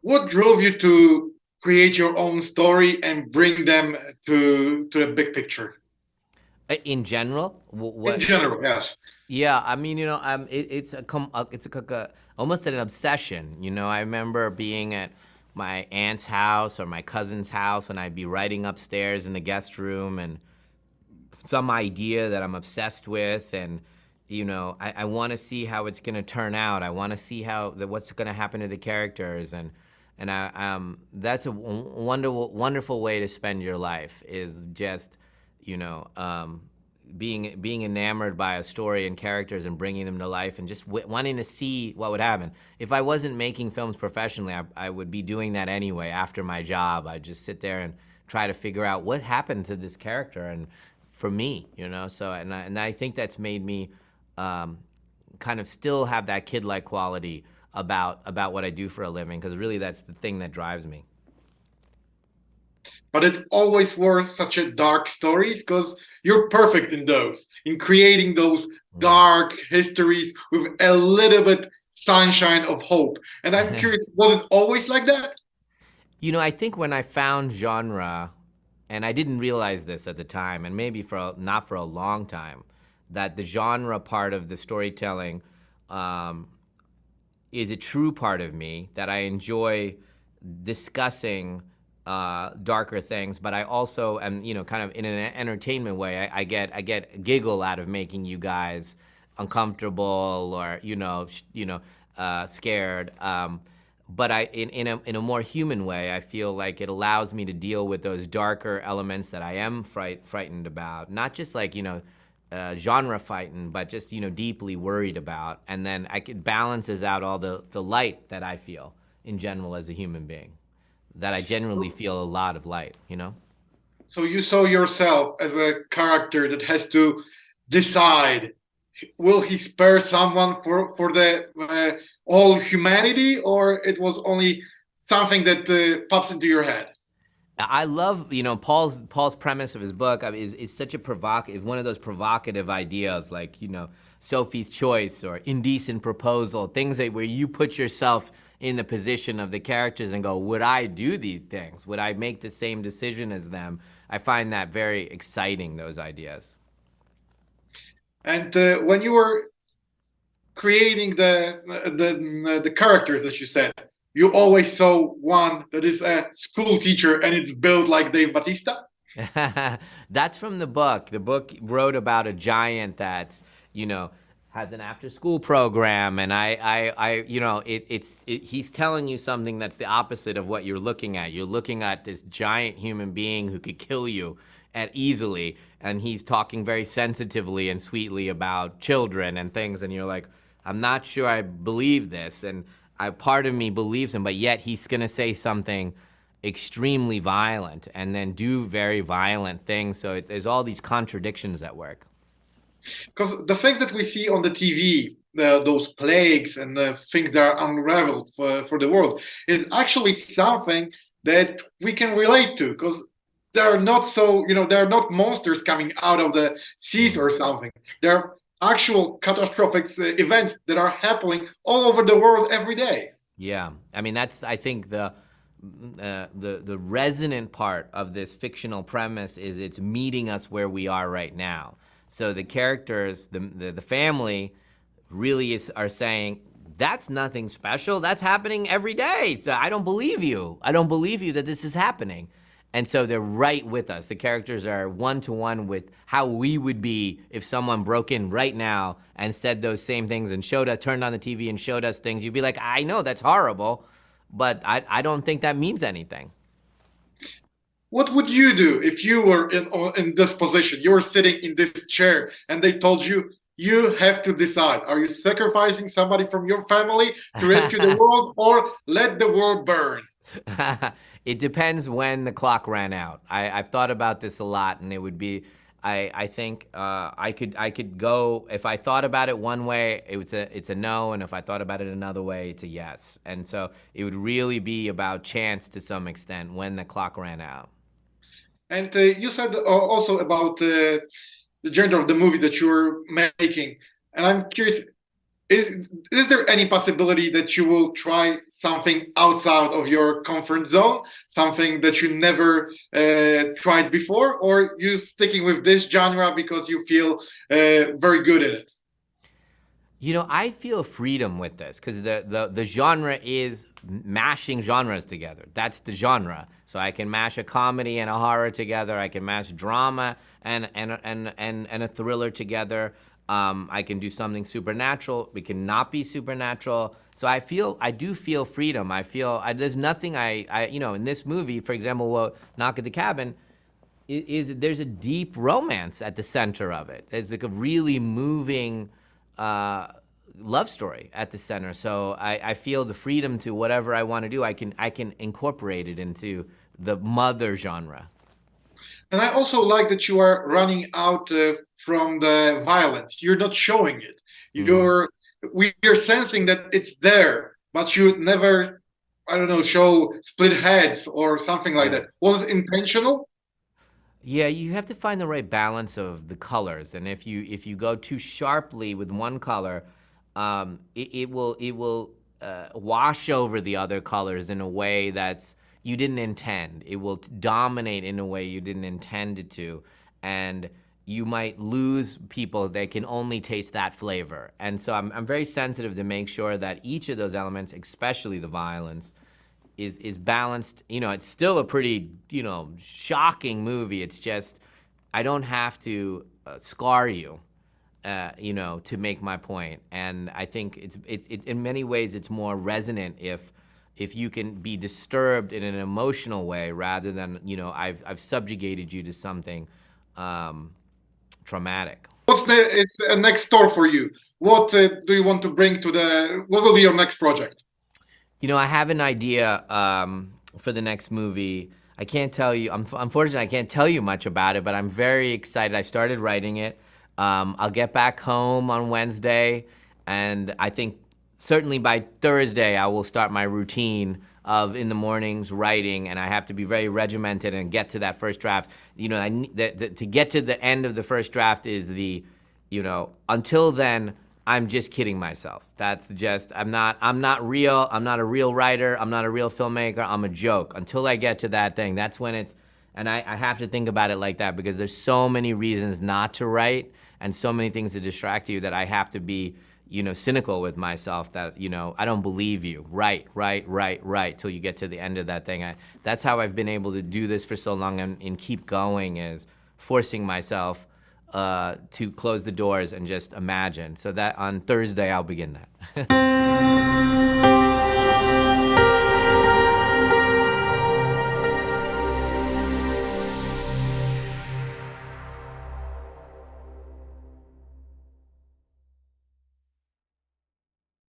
What drove you to create your own story and bring them to to the big picture? Uh, In general, what? In general, yes. Yeah, I mean, you know, um, it, it's a com- uh, it's a, co- co- almost an obsession. You know, I remember being at my aunt's house or my cousin's house, and I'd be writing upstairs in the guest room, and some idea that I'm obsessed with, and you know, I, I want to see how it's going to turn out. I want to see how the, what's going to happen to the characters, and and I um that's a wonderful wonderful way to spend your life is just you know um being being enamored by a story and characters and bringing them to life and just wanting to see what would happen. If I wasn't making films professionally, I, I would be doing that anyway after my job. I'd just sit there and try to figure out what happened to this character and for me, you know. So and I, and I think that's made me um, kind of still have that kid-like quality about about what I do for a living because really that's the thing that drives me. But it always were such a dark stories because you're perfect in those, in creating those dark histories with a little bit sunshine of hope. And I'm curious, was it always like that? You know, I think when I found genre, and I didn't realize this at the time, and maybe for a, not for a long time, that the genre part of the storytelling um, is a true part of me that I enjoy discussing uh, darker things, but I also am, you know, kind of in an entertainment way. I, I get I get a giggle out of making you guys uncomfortable or you know sh- you know uh, scared. Um, but I in in a in a more human way, I feel like it allows me to deal with those darker elements that I am fright, frightened about. Not just like you know uh, genre fighting, but just you know deeply worried about. And then I it balances out all the the light that I feel in general as a human being. That I generally feel a lot of light. You know. So you saw yourself as a character that has to decide will he spare someone for for the uh, all humanity or it was only something that uh, pops into your head I love, you know, Paul's Paul's premise of his book I mean, is is such a provocative, one of those provocative ideas, like you know, Sophie's Choice or Indecent Proposal, things that where you put yourself in the position of the characters and go, would I do these things? Would I make the same decision as them? I find that very exciting. Those ideas. and uh, when you were creating the the the characters that you said you always saw one that is a school teacher and it's built like Dave Batista that's from the book. The book wrote about a giant that's, you know, has an after school program and I, I, I you know, it, it's, it, he's telling you something that's the opposite of what you're looking at. You're looking at this giant human being who could kill you at easily. And he's talking very sensitively and sweetly about children and things. And you're like, I'm not sure I believe this. And I, part of me believes him, but yet he's going to say something extremely violent and then do very violent things. So it, there's all these contradictions at work. because the things that we see on the TV, the, those plagues and the things that are unraveled for, for the world, is actually something that we can relate to because they're not so, you know, they're not monsters coming out of the seas or something. They're actual catastrophic uh, events that are happening all over the world every day. Yeah, I mean that's I think the uh, the the resonant part of this fictional premise is it's meeting us where we are right now. So the characters, the the, the family, really is are saying that's nothing special. That's happening every day. So I don't believe you. I don't believe you that this is happening. And so they're right with us. The characters are one to one with how we would be if someone broke in right now and said those same things and showed us, turned on the TV and showed us things. You'd be like, I know that's horrible, but I, I don't think that means anything. What would you do if you were in, uh, in this position? You were sitting in this chair and they told you, you have to decide are you sacrificing somebody from your family to rescue the world or let the world burn? it depends when the clock ran out. I, I've thought about this a lot, and it would be. I, I think uh, I could I could go if I thought about it one way, it was a it's a no, and if I thought about it another way, it's a yes. And so it would really be about chance to some extent when the clock ran out. And uh, you said uh, also about uh, the gender of the movie that you're making. and I'm curious. Is, is there any possibility that you will try something outside of your comfort zone, something that you never uh, tried before, or you sticking with this genre because you feel uh, very good at it? You know, I feel freedom with this because the, the, the genre is mashing genres together. That's the genre. So I can mash a comedy and a horror together. I can mash drama and, and, and, and, and a thriller together. Um, I can do something supernatural. We cannot be supernatural. So I feel, I do feel freedom. I feel, I, there's nothing I, I, you know, in this movie, for example, well, Knock at the Cabin, i- is there's a deep romance at the center of it. It's like a really moving uh, love story at the center. So I, I feel the freedom to whatever I want to do. I can I can incorporate it into the mother genre. And I also like that you are running out uh, from the violence. You're not showing it. You're we are sensing that it's there, but you never, I don't know, show split heads or something like that. Was it intentional? Yeah, you have to find the right balance of the colors, and if you if you go too sharply with one color, um, it, it will it will uh, wash over the other colors in a way that's you didn't intend. It will dominate in a way you didn't intend it to, and you might lose people that can only taste that flavor. And so I'm I'm very sensitive to make sure that each of those elements, especially the violence, is is balanced. You know, it's still a pretty you know shocking movie. It's just I don't have to uh, scar you, uh, you know, to make my point. And I think it's it's it, in many ways it's more resonant if if you can be disturbed in an emotional way rather than you know I've I've subjugated you to something um, traumatic. What's the it's a next store for you? What uh, do you want to bring to the? What will be your next project? You know, I have an idea um, for the next movie. I can't tell you. I'm unfortunately I can't tell you much about it, but I'm very excited. I started writing it. Um, I'll get back home on Wednesday, and I think certainly by Thursday I will start my routine of in the mornings writing, and I have to be very regimented and get to that first draft. You know, I the, the, to get to the end of the first draft is the, you know, until then I'm just kidding myself. That's just I'm not I'm not real. I'm not a real writer. I'm not a real filmmaker. I'm a joke. Until I get to that thing, that's when it's and I, I have to think about it like that because there's so many reasons not to write and so many things to distract you that I have to be, you know, cynical with myself that, you know, I don't believe you. Right, right, right, right, till you get to the end of that thing. I, that's how I've been able to do this for so long and, and keep going is forcing myself uh, to close the doors and just imagine. So that on Thursday I'll begin that.